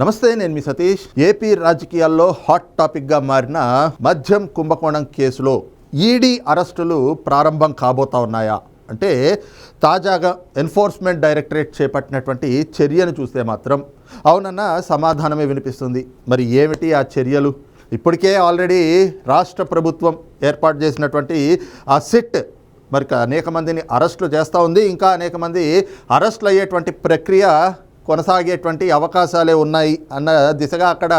నమస్తే నేను మీ సతీష్. ఏపీ రాజకీయాల్లో హాట్ టాపిక్గా మారిన మద్యం కుంభకోణం కేసులో ఈడీ అరెస్టులు ప్రారంభం కాబోతా ఉన్నాయా? అంటే తాజాగా ఎన్ఫోర్స్మెంట్ డైరెక్టరేట్ చేపట్టినటువంటి చర్యను చూస్తే మాత్రం అవునన్న సమాధానమే వినిపిస్తుంది. మరి ఏమిటి ఆ చర్యలు? ఇప్పటికే ఆల్రెడీ రాష్ట్ర ప్రభుత్వం ఏర్పాటు చేసినటువంటి ఆ సిట్ మరి అనేక మందిని అరెస్టులు చేస్తూ ఉంది. ఇంకా అనేక మంది అరెస్టులు అయ్యేటువంటి ప్రక్రియ కొనసాగేటువంటి అవకాశాలే ఉన్నాయి అన్న దిశగా అక్కడ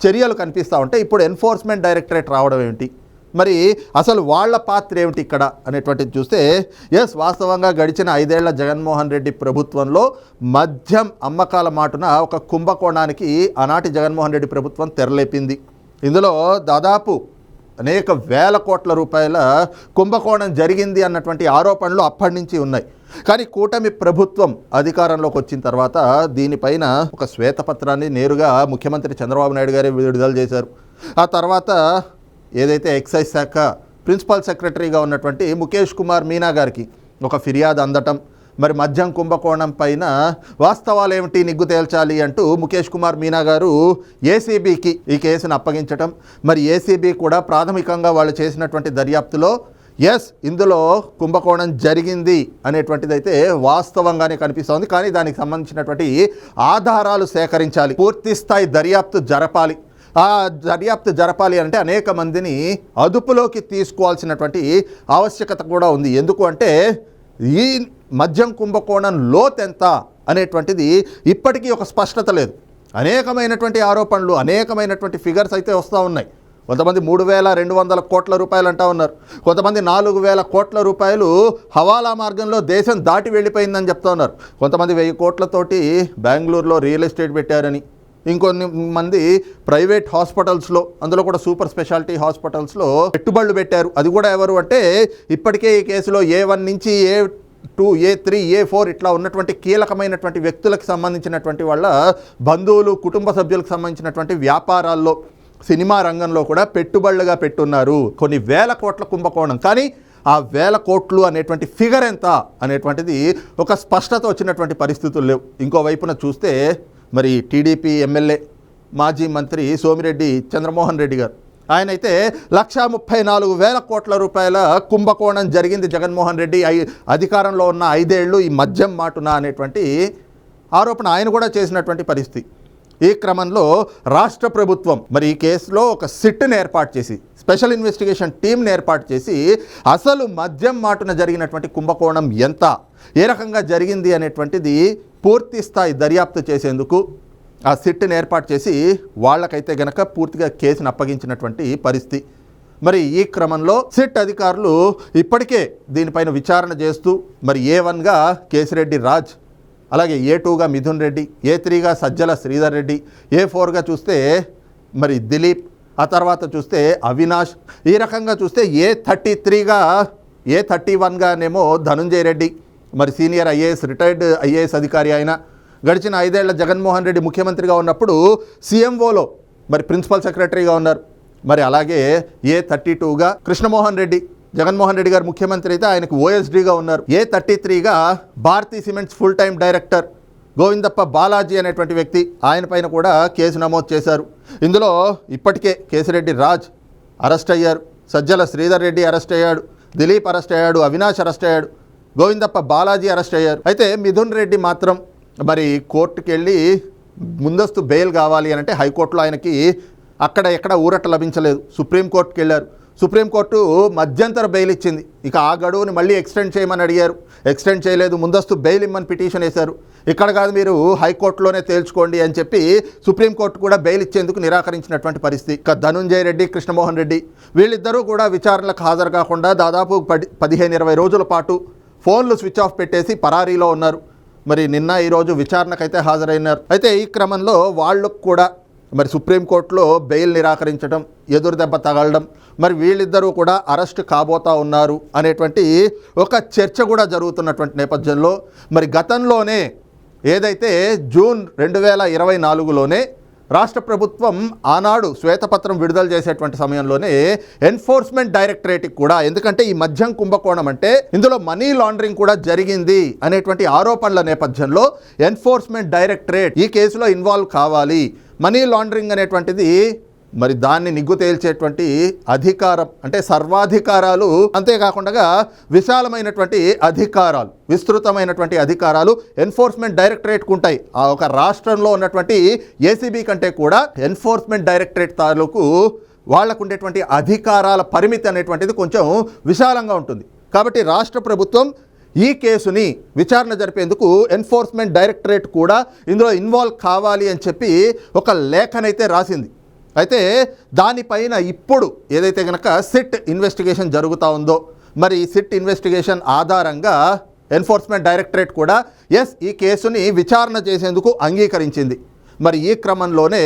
చర్యలు కనిపిస్తూ ఉంటాయి. ఇప్పుడు ఎన్ఫోర్స్మెంట్ డైరెక్టరేట్ రావడం ఏమిటి? మరి అసలు వాళ్ళ పాత్ర ఏమిటి ఇక్కడ అనేటువంటిది చూస్తే ఎస్ వాస్తవంగా గడిచిన ఐదేళ్ళ జగన్మోహన్ రెడ్డి ప్రభుత్వంలో మద్యం అమ్మకాల మాటున ఒక కుంభకోణానికి ఆనాటి జగన్మోహన్ రెడ్డి ప్రభుత్వం తెరలేపింది. ఇందులో దాదాపు అనేక వేల కోట్ల రూపాయల కుంభకోణం జరిగింది అన్నటువంటి ఆరోపణలు అప్పటి నుంచి ఉన్నాయి. కానీ కూటమి ప్రభుత్వం అధికారంలోకి వచ్చిన తర్వాత దీనిపైన ఒక శ్వేతపత్రాన్ని నేరుగా ముఖ్యమంత్రి చంద్రబాబు నాయుడు గారే విడుదల చేశారు. ఆ తర్వాత ఏదైతే ఎక్సైజ్ శాఖ ప్రిన్సిపల్ సెక్రటరీగా ఉన్నటువంటి ముఖేష్ కుమార్ మీనా గారికి ఒక ఫిర్యాదు అందటం మరి మద్యం కుంభకోణం పైన వాస్తవాలు ఏమిటి నిగ్గు తేల్చాలి అంటూ ముఖేష్ కుమార్ మీనా గారు ఏసీబీకి ఈ కేసును అప్పగించటం మరి ఏసీబీ కూడా ప్రాథమికంగా వాళ్ళు చేసినటువంటి దర్యాప్తులో ఎస్ ఇందులో కుంభకోణం జరిగింది అనేటువంటిది అయితే వాస్తవంగానే కనిపిస్తోంది. కానీ దానికి సంబంధించినటువంటి ఆధారాలు సేకరించాలి. పూర్తి స్థాయి దర్యాప్తు జరపాలి. ఆ దర్యాప్తు జరపాలి అంటే అనేక మందిని అదుపులోకి తీసుకోవాల్సినటువంటి ఆవశ్యకత కూడా ఉంది. ఎందుకు అంటే ఈ మద్యం కుంభకోణం లోతెంత అనేటువంటిది ఇప్పటికీ ఒక స్పష్టత లేదు. అనేకమైనటువంటి ఆరోపణలు అనేకమైనటువంటి ఫిగర్స్ అయితే వస్తూ ఉన్నాయి. కొంతమంది మూడు వేల రెండు వందల కోట్ల రూపాయలు అంటా ఉన్నారు. కొంతమంది నాలుగు వేల కోట్ల రూపాయలు హవాలా మార్గంలో దేశం దాటి వెళ్ళిపోయిందని చెప్తా ఉన్నారు. కొంతమంది వెయ్యి కోట్లతోటి బెంగళూరులో రియల్ ఎస్టేట్ పెట్టారని. ఇంకొన్ని మంది ప్రైవేట్ హాస్పిటల్స్లో అందులో కూడా సూపర్ స్పెషాలిటీ హాస్పిటల్స్లో పెట్టుబడులు పెట్టారు. అది కూడా ఎవరు అంటే ఇప్పటికే ఈ కేసులో ఏ వన్ నుంచి A two A three A four ఇట్లా ఉన్నటువంటి కీలకమైనటువంటి వ్యక్తులకు సంబంధించినటువంటి వాళ్ళ బంధువులు కుటుంబ సభ్యులకు సంబంధించినటువంటి వ్యాపారాల్లో సినిమా రంగంలో కూడా పెట్టుబడులుగా పెట్టున్నారు. కొన్ని వేల కోట్ల కుంభకోణం. కానీ ఆ వేల కోట్లు అనేటువంటి ఫిగర్ ఎంత అనేటువంటిది ఒక స్పష్టత వచ్చినటువంటి పరిస్థితులు లేవు. ఇంకో వైపున చూస్తే మరి టీడీపీ ఎమ్మెల్యే మాజీ మంత్రి సోమిరెడ్డి చంద్రమోహన్ రెడ్డి గారు. ఆయన అయితే లక్షా ముప్పై నాలుగు వేల కోట్ల రూపాయల కుంభకోణం జరిగింది జగన్మోహన్ రెడ్డి. ఐ అధికారంలో ఉన్న ఐదేళ్ళు ఈ మద్యం మాటున అనేటువంటి ఆరోపణ ఆయన కూడా చేసినటువంటి పరిస్థితి. ఈ క్రమంలో రాష్ట్ర ప్రభుత్వం మరి ఈ కేసులో ఒక సిట్ని ఏర్పాటు చేసి స్పెషల్ ఇన్వెస్టిగేషన్ టీంని ఏర్పాటు చేసి అసలు మద్యం మాటున జరిగినటువంటి కుంభకోణం ఎంత? ఏ రకంగా జరిగింది అనేటువంటిది పూర్తి స్థాయి దర్యాప్తు చేసేందుకు ఆ సిట్ని ఏర్పాటు చేసి వాళ్ళకైతే గనక పూర్తిగా కేసును అప్పగించినటువంటి పరిస్థితి. మరి ఈ క్రమంలో సిట్ అధికారులు ఇప్పటికే దీనిపైన విచారణ చేస్తూ మరి ఏ వన్గా కేసిరెడ్డి రాజ్ అలాగే ఏ టూగా మిథున్ రెడ్డి ఏ త్రీగా సజ్జల శ్రీధర్ రెడ్డి ఏ ఫోర్గా చూస్తే మరి దిలీప్ ఆ తర్వాత చూస్తే అవినాష్ ఈ రకంగా చూస్తే ఏ థర్టీ త్రీగా ఏ థర్టీ వన్గానేమో ధనుంజయ రెడ్డి మరి సీనియర్ ఐఏఎస్ రిటైర్డ్ ఐఏఎస్ అధికారి ఆయన గడిచిన ఐదేళ్ళ జగన్మోహన్ రెడ్డి ముఖ్యమంత్రిగా ఉన్నప్పుడు సీఎంఓలో మరి ప్రిన్సిపల్ సెక్రటరీగా ఉన్నారు. మరి అలాగే ఏ థర్టీ టూగా కృష్ణమోహన్ రెడ్డి జగన్మోహన్ రెడ్డి గారు ముఖ్యమంత్రి అయితే ఆయనకు ఓఎస్డీగా ఉన్నారు. A thirty త్రీగా Bharathi cements full time director Govindappa Balaji అనేటువంటి వ్యక్తి ఆయన పైన కూడా కేసు నమోదు చేశారు. ఇందులో ఇప్పటికే కేసిరెడ్డి రాజ్ అరెస్ట్ అయ్యారు. సజ్జల శ్రీధర్ రెడ్డి అరెస్ట్ అయ్యాడు. దిలీప్ అరెస్ట్ అయ్యాడు. అవినాష్ అరెస్ట్ అయ్యాడు. గోవిందప్ప బాలాజీ అరెస్ట్ అయ్యారు. అయితే మిథున్ రెడ్డి మాత్రం మరి కోర్టుకి వెళ్ళి ముందస్తు బెయిల్ కావాలి అని అంటే హైకోర్టులో ఆయనకి అక్కడ ఎక్కడ ఊరట లభించలేదు. సుప్రీంకోర్టుకి వెళ్ళారు సుప్రీంకోర్టు మధ్యంతర బెయిల్ ఇచ్చింది. ఇక ఆ గడువుని మళ్ళీ ఎక్స్టెండ్ చేయమని అడిగారు. ఎక్స్టెండ్ చేయలేదు. ముందస్తు బెయిల్ ఇమ్మని పిటిషన్ వేశారు. ఇక్కడ కాదు మీరు హైకోర్టులోనే తేల్చుకోండి అని చెప్పి సుప్రీంకోర్టు కూడా బెయిల్ ఇచ్చేందుకు నిరాకరించినటువంటి పరిస్థితి. ఇక ధనుంజయ రెడ్డి కృష్ణమోహన్ రెడ్డి వీళ్ళిద్దరూ కూడా విచారణలకు హాజరు కాకుండా దాదాపు పది పదిహేను ఇరవై రోజుల పాటు ఫోన్లు స్విచ్ ఆఫ్ పెట్టేసి పరారీలో ఉన్నారు. మరి నిన్న ఈరోజు విచారణకైతే హాజరైనారు. అయితే ఈ క్రమంలో వాళ్ళకు కూడా మరి సుప్రీంకోర్టులో బెయిల్ నిరాకరించడం ఎదురు దెబ్బ తగలడం మరి వీళ్ళిద్దరూ కూడా అరెస్ట్ కాబోతా ఉన్నారు అనేటువంటి ఒక చర్చ కూడా జరుగుతున్నటువంటి నేపథ్యంలో మరి గతంలోనే ఏదైతే జూన్ రెండు వేల ఇరవై నాలుగులోనే రాష్ట్ర ప్రభుత్వం ఆనాడు శ్వేతపత్రం విడుదల చేసేటువంటి సమయంలోనే ఎన్ఫోర్స్మెంట్ డైరెక్టరేట్కి కూడా ఎందుకంటే ఈ మద్యం కుంభకోణం అంటే ఇందులో మనీ లాండరింగ్ కూడా జరిగింది అనేటువంటి ఆరోపణల నేపథ్యంలో ఎన్ఫోర్స్మెంట్ డైరెక్టరేట్ ఈ కేసులో ఇన్వాల్వ్ కావాలి. మనీ లాండరింగ్ అనేటువంటిది మరి దాన్ని నిగ్గు తేల్చేటువంటి అధికారం అంటే సర్వాధికారాలు అంతేకాకుండా విశాలమైనటువంటి అధికారాలు విస్తృతమైనటువంటి అధికారాలు ఎన్ఫోర్స్మెంట్ డైరెక్టరేట్కు ఉంటాయి. ఆ ఒక రాష్ట్రంలో ఉన్నటువంటి ఏసీబీ కంటే కూడా ఎన్ఫోర్స్మెంట్ డైరెక్టరేట్ తాలూకు వాళ్ళకు ఉండేటువంటి అధికారాల పరిమితి అనేటువంటిది కొంచెం విశాలంగా ఉంటుంది. కాబట్టి రాష్ట్ర ప్రభుత్వం ఈ కేసుని విచారణ జరిపేందుకు ఎన్ఫోర్స్మెంట్ డైరెక్టరేట్ కూడా ఇందులో ఇన్వాల్వ్ కావాలి అని చెప్పి ఒక లేఖనైతే రాసింది. అయితే దానిపైన ఇప్పుడు ఏదైతే కనుక సిట్ ఇన్వెస్టిగేషన్ జరుగుతూ ఉందో మరి ఈ సిట్ ఇన్వెస్టిగేషన్ ఆధారంగా ఎన్ఫోర్స్మెంట్ డైరెక్టరేట్ కూడా ఎస్ ఈ కేసుని విచారణ చేసేందుకు అంగీకరించింది. మరి ఈ క్రమంలోనే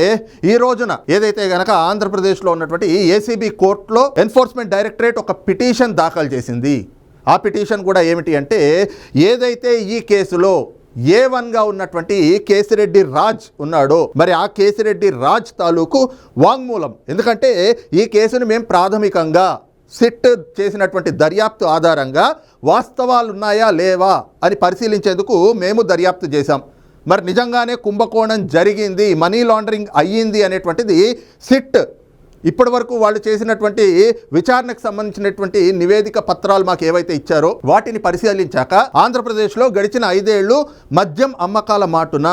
ఈ రోజున ఏదైతే గనక ఆంధ్రప్రదేశ్లో ఉన్నటువంటి ఏసీబీ కోర్టులో ఎన్ఫోర్స్మెంట్ డైరెక్టరేట్ ఒక పిటిషన్ దాఖలు చేసింది. ఆ పిటిషన్ కూడా ఏమిటి అంటే ఏదైతే ఈ కేసులో ఏ వన్గా ఉన్నటువంటి కేసిరెడ్డి రాజ్ ఉన్నాడో మరి ఆ కేసిరెడ్డి రాజ్ తాలూకు వాంగ్మూలం. ఎందుకంటే ఈ కేసును మేము ప్రాథమికంగా సిట్ చేసినటువంటి దర్యాప్తు ఆధారంగా వాస్తవాలు ఉన్నాయా లేవా అని పరిశీలించేందుకు మేము దర్యాప్తు చేశాం. మరి నిజంగానే కుంభకోణం జరిగింది మనీ లాండరింగ్ అయ్యింది అనేటువంటిది సిట్ ఇప్పటి వరకు వాళ్ళు చేసినటువంటి విచారణకు సంబంధించినటువంటి నివేదిక పత్రాలు మాకు ఏవైతే ఇచ్చారో వాటిని పరిశీలించాక ఆంధ్రప్రదేశ్లో గడిచిన ఐదేళ్ళు మద్యం అమ్మకాల మాటున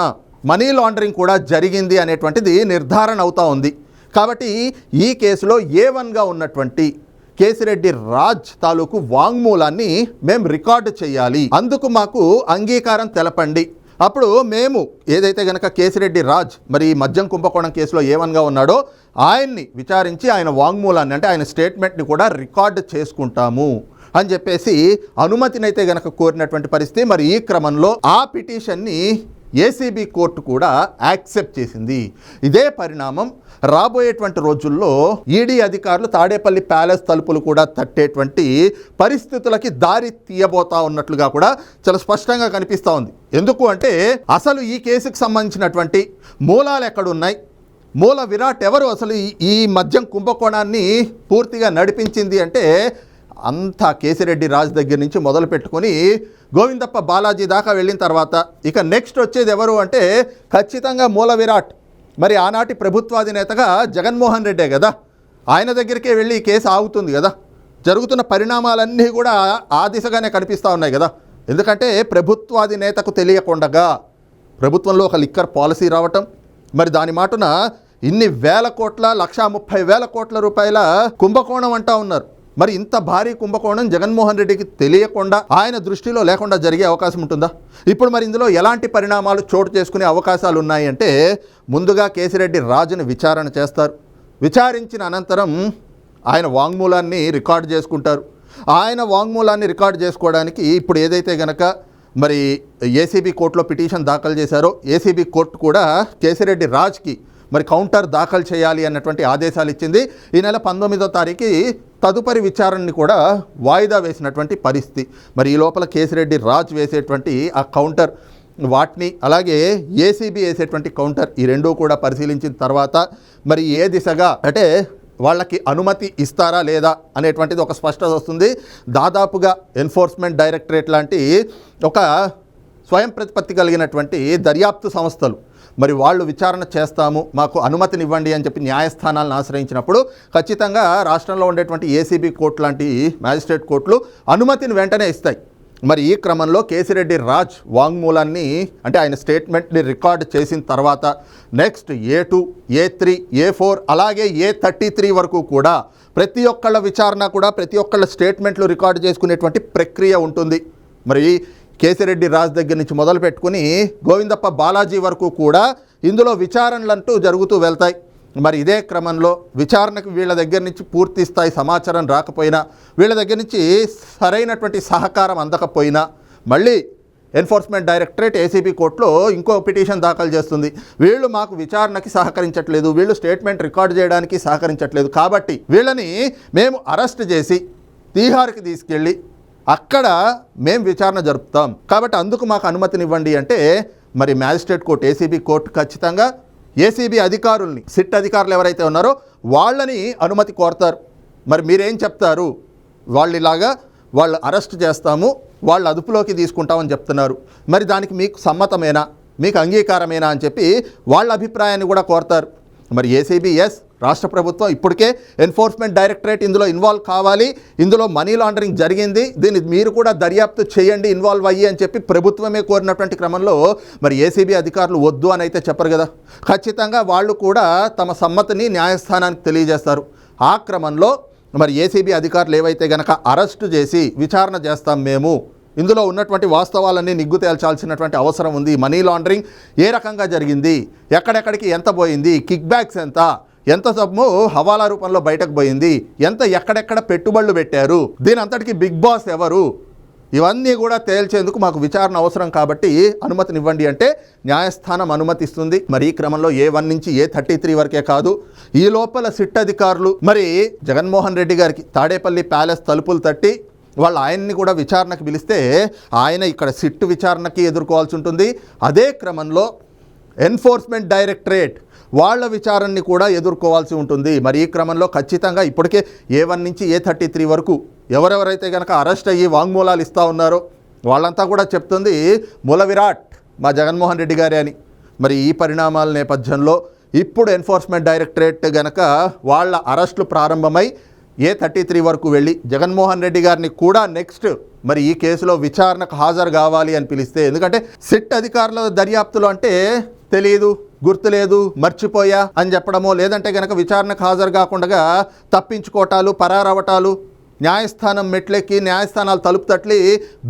మనీ లాండరింగ్ కూడా జరిగింది అనేటువంటిది నిర్ధారణ అవుతా ఉంది. కాబట్టి ఈ కేసులో ఏ వన్గా ఉన్నటువంటి కేసిరెడ్డి రాజ్ తాలూకు వాంగ్మూలాన్ని మేము రికార్డు చేయాలి. అందుకు మాకు అంగీకారం తెలపండి. అప్పుడు మేము ఏదైతే గనక కేసిరెడ్డి రాజ్ మరి ఈ మద్యం కుంభకోణం కేసులో ఏవన్గా ఉన్నాడో ఆయన్ని విచారించి ఆయన వాంగ్మూలాన్ని అంటే ఆయన స్టేట్మెంట్ని కూడా రికార్డ్ చేసుకుంటాము అని చెప్పేసి అనుమతినైతే గనక కోరినటువంటి పరిస్థితి. మరి ఈ క్రమంలో ఆ పిటిషన్ని ఏసీబీ కోర్టు కూడా యాక్సెప్ట్ చేసింది. ఇదే పరిణామం రాబోయేటువంటి రోజుల్లో ఈడీ అధికారులు తాడేపల్లి ప్యాలెస్ తలుపులు కూడా తట్టేటువంటి పరిస్థితులకి దారి తీయబోతా ఉన్నట్లుగా కూడా చాలా స్పష్టంగా కనిపిస్తూ ఉంది. ఎందుకు అంటే అసలు ఈ కేసుకు సంబంధించినటువంటి మూలాలు ఎక్కడున్నాయి? మూల విరాట్ ఎవరు? అసలు ఈ- ఈ మద్యం కుంభకోణాన్ని పూర్తిగా నడిపించింది అంటే అంతా కేసిరెడ్డి రాజు దగ్గర నుంచి మొదలు పెట్టుకొని గోవిందప్ప బాలాజీ దాకా వెళ్ళిన తర్వాత ఇక నెక్స్ట్ వచ్చేది ఎవరు అంటే ఖచ్చితంగా మూల విరాట్. మరి ఆనాటి ప్రభుత్వాధినేతగా జగన్మోహన్ రెడ్డే కదా. ఆయన దగ్గరికే వెళ్ళి ఈ కేసు ఆగుతుంది కదా. జరుగుతున్న పరిణామాలన్నీ కూడా ఆ దిశగానే కనిపిస్తూ ఉన్నాయి కదా. ఎందుకంటే ప్రభుత్వాధినేతకు తెలియకుండగా ప్రభుత్వంలో ఒక లిక్కర్ పాలసీ రావటం మరి దాని మాటున ఇన్ని వేల కోట్ల లక్షా ముప్పై వేల కోట్ల రూపాయల కుంభకోణం అంటా ఉన్నారు. మరి ఇంత భారీ కుంభకోణం జగన్మోహన్ రెడ్డికి తెలియకుండా ఆయన దృష్టిలో లేకుండా జరిగే అవకాశం ఉంటుందా? ఇప్పుడు మరి ఇందులో ఎలాంటి పరిణామాలు చోటు చేసుకునే అవకాశాలు ఉన్నాయంటే ముందుగా కేసిరెడ్డి రాజును విచారణ చేస్తారు. విచారించిన అనంతరం ఆయన వాంగ్మూలాన్ని రికార్డు చేసుకుంటారు. ఆయన వాంగ్మూలాన్ని రికార్డు చేసుకోవడానికి ఇప్పుడు ఏదైతే గనక మరి ఏసీబీ కోర్టులో పిటిషన్ దాఖలు చేశారో ఏసీబీ కోర్టు కూడా కేసిరెడ్డి రాజ్కి మరి కౌంటర్ దాఖలు చేయాలి అన్నటువంటి ఆదేశాలు ఇచ్చింది. ఈ నెల పంతొమ్మిదో తారీఖు తదుపరి విచారణని కూడా వాయిదా వేసినటువంటి పరిస్థితి. మరి ఈ లోపల కేసిరెడ్డి రాజ్ వేసేటువంటి ఆ కౌంటర్ వాటిని అలాగే ఏసీబీ వేసేటువంటి కౌంటర్ ఈ రెండూ కూడా పరిశీలించిన తర్వాత మరి ఏ దిశగా అంటే వాళ్ళకి అనుమతి ఇస్తారా లేదా అనేటువంటిది ఒక స్పష్టత వస్తుంది. దాదాపుగా ఎన్ఫోర్స్మెంట్ డైరెక్టరేట్ లాంటి ఒక స్వయం ప్రతిపత్తి కలిగినటువంటి దర్యాప్తు సంస్థలు మరి వాళ్ళు విచారణ చేస్తాము మాకు అనుమతినివ్వండి అని చెప్పి న్యాయస్థానాలను ఆశ్రయించినప్పుడు ఖచ్చితంగా రాష్ట్రంలో ఉండేటువంటి ఏసీబీ కోర్టు లాంటి మ్యాజిస్ట్రేట్ కోర్టులు అనుమతిని వెంటనే ఇస్తాయి. మరి ఈ క్రమంలో కేసిరెడ్డి రాజ్ వాంగ్మూలాన్ని అంటే ఆయన స్టేట్మెంట్ని రికార్డ్ చేసిన తర్వాత next A two A three A four అలాగే ఏ థర్టీ త్రీ వరకు కూడా ప్రతి ఒక్కళ్ళ విచారణ కూడా ప్రతి ఒక్కళ్ళ స్టేట్మెంట్లు రికార్డు చేసుకునేటువంటి ప్రక్రియ ఉంటుంది. మరి కేసిరెడ్డి రాజ్ దగ్గర నుంచి మొదలు పెట్టుకుని గోవిందప్ప బాలాజీ వరకు కూడా ఇందులో విచారణలంటూ జరుగుతూ వెళ్తాయి. మరి ఇదే క్రమంలో విచారణకు వీళ్ళ దగ్గర నుంచి పూర్తి స్థాయి సమాచారం రాకపోయినా వీళ్ళ దగ్గర నుంచి సరైనటువంటి సహకారం అందకపోయినా మళ్ళీ ఎన్ఫోర్స్మెంట్ డైరెక్టరేట్ ఏసీబీ కోర్టులో ఇంకో పిటిషన్ దాఖలు చేస్తుంది. వీళ్ళు మాకు విచారణకి సహకరించట్లేదు వీళ్ళు స్టేట్మెంట్ రికార్డ్ చేయడానికి సహకరించట్లేదు. కాబట్టి వీళ్ళని మేము అరెస్ట్ చేసి తీహార్కి తీసుకెళ్ళి అక్కడ మేము విచారణ జరుపుతాం. కాబట్టి అందుకు మాకు అనుమతినివ్వండి అంటే మరి మ్యాజిస్ట్రేట్ కోర్టు ఏసీబీ కోర్టు ఖచ్చితంగా ఏసీబీ అధికారుల్ని సిట్ అధికారులు ఎవరైతే ఉన్నారో వాళ్ళని అనుమతి కోరతారు. మరి మీరేం చెప్తారు? వాళ్ళు ఇలాగా వాళ్ళు అరెస్ట్ చేస్తాము వాళ్ళు అదుపులోకి తీసుకుంటామని చెప్తున్నారు. మరి దానికి మీకు సమ్మతమేనా? మీకు అంగీకారమేనా అని చెప్పి వాళ్ళ అభిప్రాయాన్ని కూడా కోరతారు. మరి ఏసీబీ ఎస్ రాష్ట్ర ప్రభుత్వం ఇప్పటికే ఎన్ఫోర్స్మెంట్ డైరెక్టరేట్ ఇందులో ఇన్వాల్వ్ కావాలి. ఇందులో మనీ లాండరింగ్ జరిగింది. దీన్ని మీరు కూడా దర్యాప్తు చేయండి ఇన్వాల్వ్ అయ్యి అని చెప్పి ప్రభుత్వమే కోరినటువంటి క్రమంలో మరి ఏసీబీ అధికారులు వద్దు అని అయితే చెప్పరు కదా. ఖచ్చితంగా వాళ్ళు కూడా తమ సమ్మతిని న్యాయస్థానానికి తెలియజేస్తారు. ఆ క్రమంలో మరి ఏసీబీ అధికారులు ఏవైతే గనక అరెస్టు చేసి విచారణ చేస్తాం మేము ఇందులో ఉన్నటువంటి వాస్తవాలన్నీ నిగ్గు తేల్చాల్సినటువంటి అవసరం ఉంది. మనీ లాండరింగ్ ఏ రకంగా జరిగింది? ఎక్కడెక్కడికి ఎంత పోయింది? కిక్ బ్యాక్స్ ఎంత? ఎంత సొమ్ము హవాలా రూపంలో బయటకు పోయింది. ఎంత ఎక్కడెక్కడ పెట్టుబడులు పెట్టారు. దీని అంతటికి బిగ్ బాస్ ఎవరు? ఇవన్నీ కూడా తేల్చేందుకు మాకు విచారణ అవసరం కాబట్టి అనుమతినివ్వండి అంటే న్యాయస్థానం అనుమతిస్తుంది. మరి ఈ క్రమంలో ఏ వన్ నుంచి ఏ థర్టీ త్రీ వరకే కాదు. ఈ లోపల సిట్ అధికారులు మరి జగన్మోహన్ రెడ్డి గారికి తాడేపల్లి ప్యాలెస్ తలుపులు తట్టి వాళ్ళు ఆయన్ని కూడా విచారణకు పిలిస్తే ఆయన ఇక్కడ సిట్ విచారణకి ఎదుర్కోవాల్సి ఉంటుంది. అదే క్రమంలో ఎన్ఫోర్స్మెంట్ డైరెక్టరేట్ వాళ్ళ విచారణని కూడా ఎదుర్కోవాల్సి ఉంటుంది. మరి ఈ క్రమంలో ఖచ్చితంగా ఇప్పటికే ఏ వన్ నుంచి ఏ థర్టీ త్రీ వరకు ఎవరెవరైతే కనుక అరెస్ట్ అయ్యి వాంగ్మూలాలు ఇస్తూ ఉన్నారో వాళ్ళంతా కూడా చెప్తుంది మూల విరాట్ మా జగన్మోహన్ రెడ్డి గారే అని. మరి ఈ పరిణామాల నేపథ్యంలో ఇప్పుడు ఎన్ఫోర్స్మెంట్ డైరెక్టరేట్ గనక వాళ్ళ అరెస్టులు ప్రారంభమై ఏ థర్టీ త్రీ వరకు వెళ్ళి జగన్మోహన్ రెడ్డి గారిని కూడా నెక్స్ట్ మరి ఈ కేసులో విచారణకు హాజరు కావాలి అని పిలిస్తే ఎందుకంటే సిట్ అధికారుల దర్యాప్తులు అంటే తెలియదు గుర్తులేదు మర్చిపోయా అని చెప్పడమో లేదంటే కనుక విచారణకు హాజరు కాకుండా తప్పించుకోవటాలు పరారవటాలు న్యాయస్థానం మెట్లెక్కి న్యాయస్థానాలు తలుపు తట్లి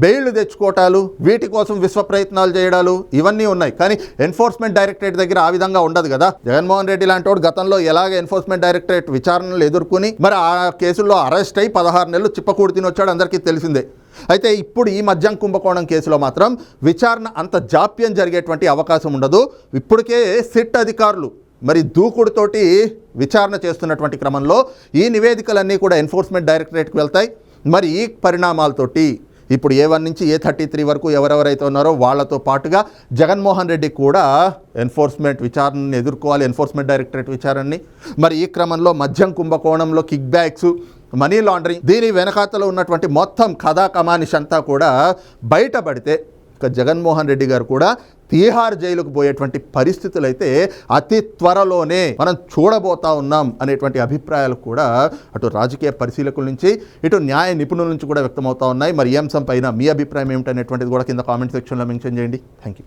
బెయిళ్ళు తెచ్చుకోవటాలు వీటి కోసం విశ్వ ప్రయత్నాలు చేయడాలు ఇవన్నీ ఉన్నాయి. కానీ ఎన్ఫోర్స్మెంట్ డైరెక్టరేట్ దగ్గర ఆ విధంగా ఉండదు కదా. జగన్మోహన్ రెడ్డి లాంటి వాడు గతంలో ఎలాగ ఎన్ఫోర్స్మెంట్ డైరెక్టరేట్ విచారణలు ఎదుర్కొని మరి ఆ కేసుల్లో అరెస్ట్ అయి పదహారు నెలలు చిప్పకూడి తిని వచ్చాడు అందరికీ తెలిసిందే. అయితే ఇప్పుడు ఈ మద్యం కుంభకోణం కేసులో మాత్రం విచారణ అంత జాప్యం జరిగేటువంటి అవకాశం ఉండదు. ఇప్పటికే సిట్ అధికారులు మరి దూకుడుతోటి విచారణ చేస్తున్నటువంటి క్రమంలో ఈ నివేదికలన్నీ కూడా ఎన్ఫోర్స్మెంట్ డైరెక్టరేట్కి వెళ్తాయి. మరి ఈ పరిణామాలతోటి ఇప్పుడు ఏ వన్ నుంచి ఏ థర్టీ త్రీ వరకు ఎవరెవరైతే ఉన్నారో వాళ్ళతో పాటుగా జగన్మోహన్ రెడ్డి కూడా ఎన్ఫోర్స్మెంట్ విచారణని ఎదుర్కోవాలి ఎన్ఫోర్స్మెంట్ డైరెక్టరేట్ విచారణని. మరి ఈ క్రమంలో మద్యం కుంభకోణంలో కిక్ బ్యాక్స్ మనీ లాండరింగ్ దీని వెనకాతలో ఉన్నటువంటి మొత్తం కథా కమానిష్ అంతా కూడా బయటపడితే ఇక జగన్మోహన్ రెడ్డి గారు కూడా తీహార్ జైలుకు పోయేటువంటి పరిస్థితులు అయితే అతి త్వరలోనే మనం చూడబోతా ఉన్నాం అనేటువంటి అభిప్రాయాలు కూడా అటు రాజకీయ పరిశీలకుల నుంచి ఇటు న్యాయ నిపుణుల నుంచి కూడా వ్యక్తమవుతా ఉన్నాయి. మరి ఈ అంశం పైన మీ అభిప్రాయం ఏమిటనేటువంటిది కూడా కింద కామెంట్ సెక్షన్లో మెన్షన్ చేయండి. Thank you